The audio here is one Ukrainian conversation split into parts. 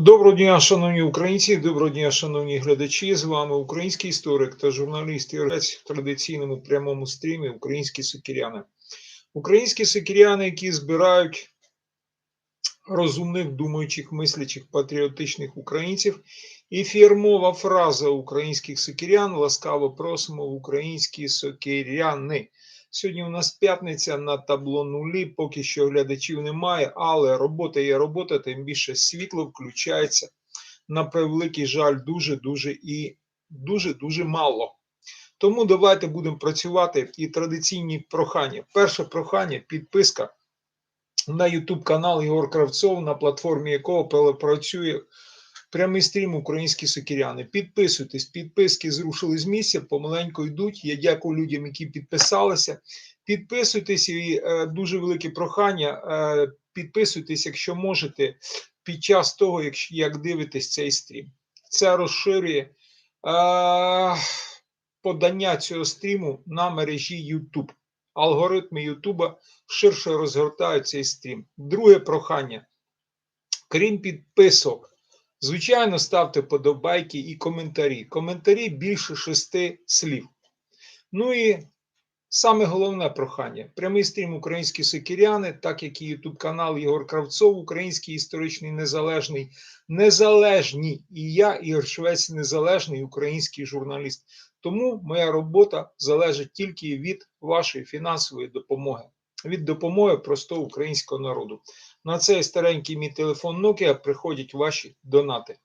Доброго дня, шановні українці, доброго дня, шановні глядачі. З вами український історик та журналіст Юрець в традиційному прямому стрімі Українські сокіряни. Українські сокіряни, які збирають розумних, думаючих, мислячих, патріотичних українців. І фірмова фраза українських сокірян ласкаво просимо в українські сокиряни. Сьогодні у нас п'ятниця на табло нулі, поки що глядачів немає, але робота є робота, тим більше світло включається на превеликий жаль дуже-дуже і дуже-дуже мало. Тому давайте будемо працювати і традиційні прохання. Перше прохання підписка на YouTube канал Ігор Кравцов, на платформі якого працює прямий стрім Українські сокіряни. Підписуйтесь, підписки зрушили з місця, помаленьку йдуть. Я дякую людям, які підписалися. Підписуйтесь і е, дуже велике прохання. Е, підписуйтесь, якщо можете, під час того, як, як дивитесь цей стрім. Це розширює е, подання цього стріму на мережі YouTube. Алгоритми Ютуба ширше розгортають цей стрім. Друге прохання. Крім підписок, звичайно, ставте подобайки і коментарі. Коментарі більше шести слів. Ну і саме головне прохання: прямий стрім Українські сокіряни, так як і Ютуб канал Єгор Кравцов, Український історичний незалежний, незалежні. І я, Ігор Швець, незалежний український журналіст. Тому моя робота залежить тільки від вашої фінансової допомоги, від допомоги простого українського народу. На цей старенький мій телефон Nokia приходять ваші донати.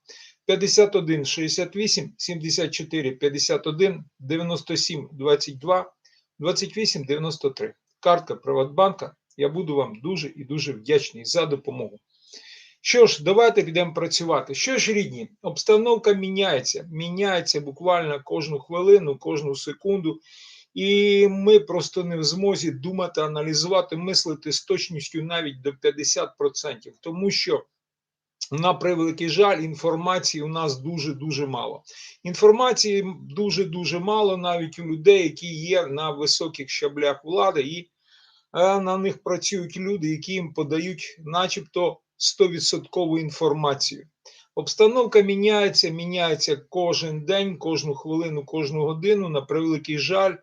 51 68 74 51 97 22 28 93. Картка Приватбанка. Я буду вам дуже і дуже вдячний за допомогу. Що ж, давайте підемо працювати. Що ж, рідні, обстановка міняється, міняється буквально кожну хвилину, кожну секунду, і ми просто не в змозі думати, аналізувати, мислити з точністю навіть до 50%, тому що. На превеликий жаль, інформації у нас дуже-дуже мало. Інформації дуже-дуже мало навіть у людей, які є на високих щаблях влади, і е, на них працюють люди, які їм подають, начебто, 100% інформацію. Обстановка міняється, міняється кожен день, кожну хвилину, кожну годину. На превеликий жаль,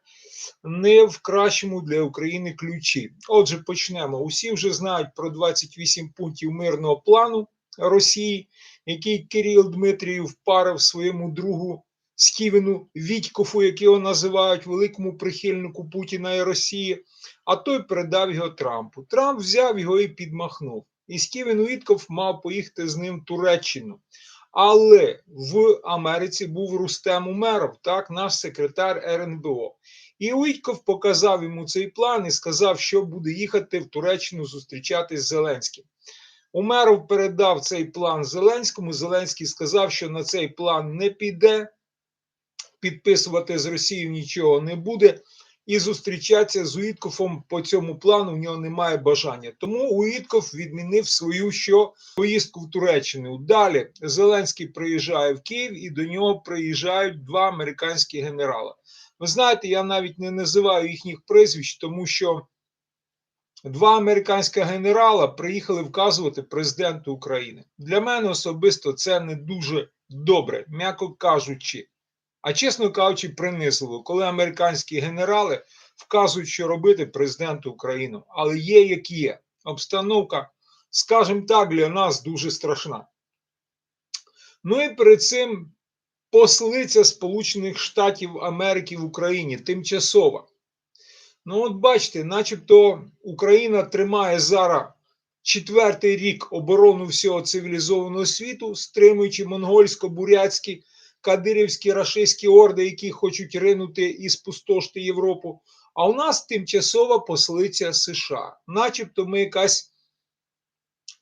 не в кращому для України ключі. Отже, почнемо. Усі вже знають про 28 пунктів мирного плану Росії, який Кирил Дмитрієв впарив своєму другу Стівену Вітькофу, якого називають великому прихильнику Путіна і Росії. А той передав його Трампу. Трамп взяв його і підмахнув і Стівен Уітков мав поїхати з ним в Туреччину. Але в Америці був Рустем Умеров, так, наш секретар РНБО. І Уітков показав йому цей план і сказав, що буде їхати в Туреччину зустрічатись з Зеленським. Умеров передав цей план Зеленському. Зеленський сказав, що на цей план не піде, підписувати з Росією нічого не буде і зустрічатися з Уіткофом по цьому плану в нього немає бажання. Тому Уітков відмінив свою що поїздку в Туреччину. Далі Зеленський приїжджає в Київ і до нього приїжджають два американські генерали. Ви знаєте, я навіть не називаю їхніх прізвищ, тому що два американські генерала приїхали вказувати президенту України. Для мене особисто це не дуже добре, м'яко кажучи. А чесно кажучи, принизливо, коли американські генерали вказують, що робити президенту України. Але є, як є. Обстановка, скажімо так, для нас дуже страшна. Ну і перед цим послиця Сполучених Штатів Америки в Україні тимчасова. Ну, от бачите, начебто Україна тримає зараз четвертий рік оборону всього цивілізованого світу, стримуючи монгольсько-бурятські кадирівські рашистські орди, які хочуть ринути і спустошити Європу. А у нас тимчасова послиця США, начебто ми якась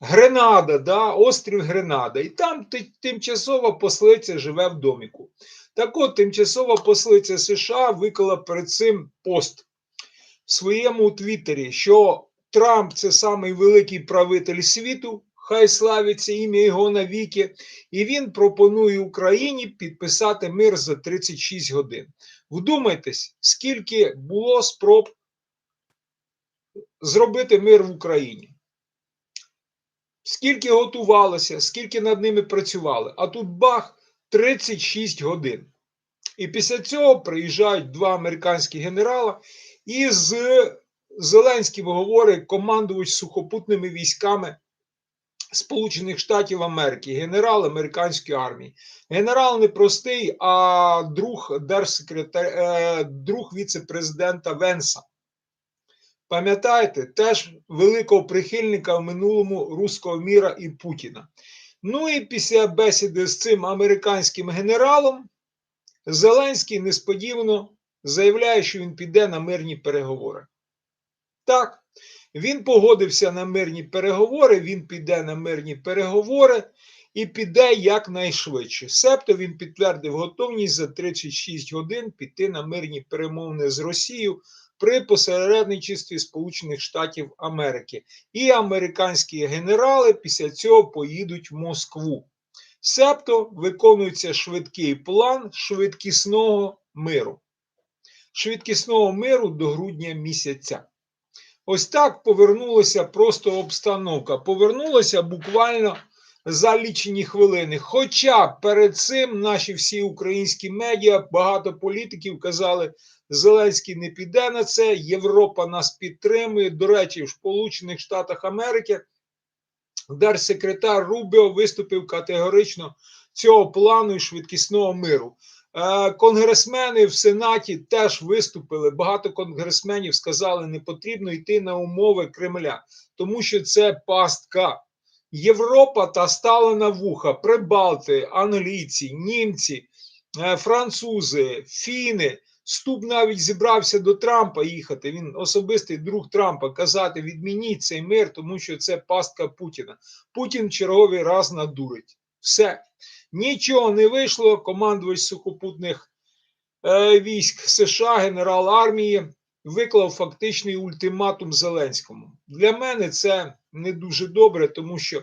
Гренада, да, острів Гренада. І там тимчасова послиця живе в доміку. Так от, тимчасова послиця США виклала перед цим пост в своєму твіттері, що Трамп це самий великий правитель світу хай славиться ім'я його навіки, і він пропонує Україні підписати мир за 36 годин. Вдумайтесь, скільки було спроб зробити мир в Україні. Скільки готувалося, скільки над ними працювали, а тут бах 36 годин. І після цього приїжджають два американські генерала, і з Зеленським говорить командувач сухопутними військами Сполучених Штатів Америки, генерал американської армії. Генерал не простий, а друг держсекретар, е, друг віце-президента Венса. Пам'ятаєте, теж великого прихильника в минулому руського міра і Путіна. Ну і після бесіди з цим американським генералом Зеленський несподівано заявляє, що він піде на мирні переговори. Так, він погодився на мирні переговори, він піде на мирні переговори і піде якнайшвидше. Себто він підтвердив готовність за 36 годин піти на мирні перемовини з Росією при посередничестві Сполучених Штатів Америки. І американські генерали після цього поїдуть в Москву. Себто виконується швидкий план швидкісного миру. Швидкісного миру до грудня місяця. Ось так повернулася просто обстановка. Повернулася буквально за лічені хвилини. Хоча перед цим наші всі українські медіа, багато політиків казали, Зеленський не піде на це, Європа нас підтримує. До речі, в Сполучених Штатах Америки держсекретар Рубіо виступив категорично цього плану і швидкісного миру. Е, конгресмени в Сенаті теж виступили. Багато конгресменів сказали, не потрібно йти на умови Кремля, тому що це пастка. Європа та стала на вуха, прибалти, англійці, німці, е, французи, фіни. Ступ навіть зібрався до Трампа їхати. Він особистий друг Трампа казати: відмініть цей мир, тому що це пастка Путіна. Путін черговий раз надурить. Все. Нічого не вийшло. Командувач сухопутних е, військ США, генерал армії, виклав фактичний ультиматум Зеленському. Для мене це не дуже добре, тому що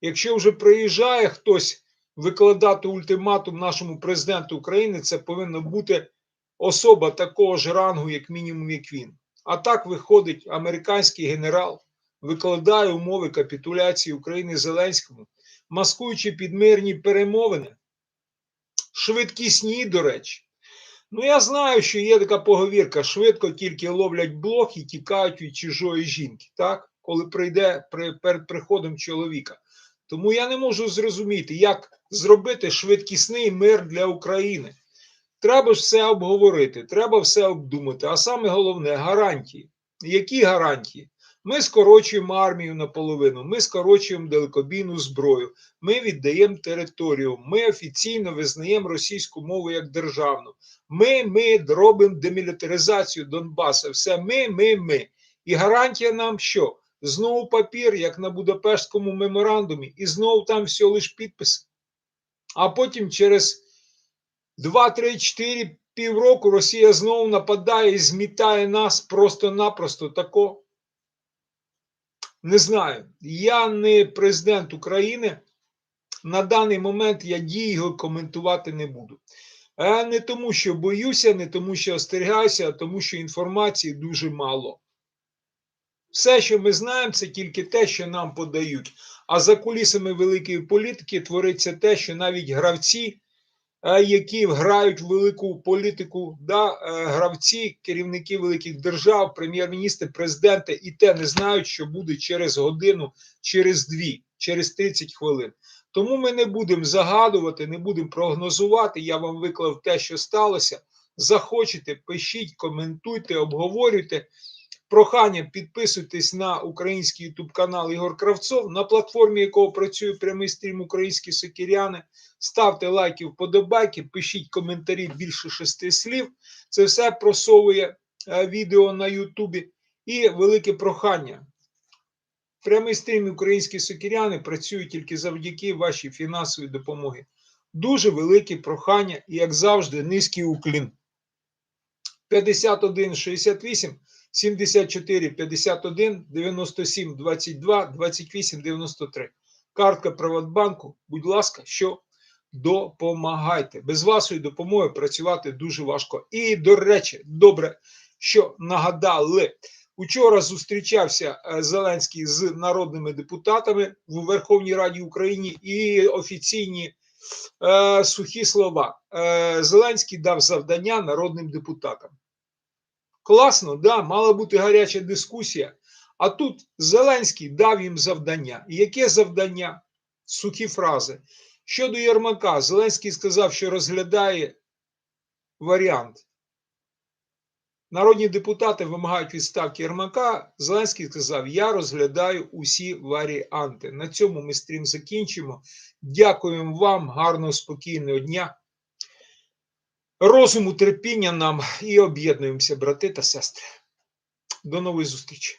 якщо вже приїжджає хтось викладати ультиматум нашому президенту України, це повинна бути особа такого ж рангу, як мінімум, як він. А так виходить американський генерал, викладає умови капітуляції України Зеленському маскуючи підмирні перемовини, швидкісні, до речі. Ну, я знаю, що є така поговірка: швидко тільки ловлять блок і тікають від чужої жінки, так? коли прийде при, перед приходом чоловіка. Тому я не можу зрозуміти, як зробити швидкісний мир для України. Треба ж все обговорити, треба все обдумати. А саме головне гарантії. Які гарантії? Ми скорочуємо армію наполовину, ми скорочуємо далекобійну зброю, ми віддаємо територію, ми офіційно визнаємо російську мову як державну. Ми ми робимо демілітаризацію Донбаса. Все ми, ми, ми. І гарантія нам що? Знову папір, як на Будапештському меморандумі, і знову там все лише підпис. А потім через 2, 3, 4 півроку Росія знову нападає і змітає нас просто-напросто тако. Не знаю. Я не президент України. На даний момент я дії його коментувати не буду. Не тому, що боюся, не тому, що остерігаюся, а тому, що інформації дуже мало. Все, що ми знаємо, це тільки те, що нам подають. А за кулісами великої політики твориться те, що навіть гравці які грають велику політику, да, е, гравці, керівники великих держав, прем'єр-міністри, президенти, і те не знають, що буде через годину, через дві, через 30 хвилин. Тому ми не будемо загадувати, не будемо прогнозувати. Я вам виклав те, що сталося. Захочете, пишіть, коментуйте, обговорюйте. Прохання підписуйтесь на український ютуб канал Ігор Кравцов, на платформі якого працює прямий стрім Українські сокіряни. Ставте лайки, вподобайки, пишіть коментарі більше шести слів. Це все просовує е, відео на Ютубі. І велике прохання. Прямий стрім Українські сокіряни працюють тільки завдяки вашій фінансовій допомоги. Дуже велике прохання і, як завжди, низький уклін. 5168 74 51 97 22 28 93. Картка Приватбанку. Будь ласка, що допомагайте. Без вашої допомоги працювати дуже важко. І, до речі, добре, що нагадали. Учора зустрічався е, Зеленський з народними депутатами в Верховній Раді України і офіційні е, сухі слова. Е, Зеленський дав завдання народним депутатам. Класно, да, мала бути гаряча дискусія. А тут Зеленський дав їм завдання. І яке завдання? Сухі фрази. Щодо Єрмака, Зеленський сказав, що розглядає варіант. Народні депутати вимагають відставки Єрмака. Зеленський сказав: Я розглядаю усі варіанти. На цьому ми стрім закінчимо. Дякуємо вам, гарного, спокійного дня. Розуму, терпіння нам і об'єднуємося, брати та сестри. До нової зустрічі!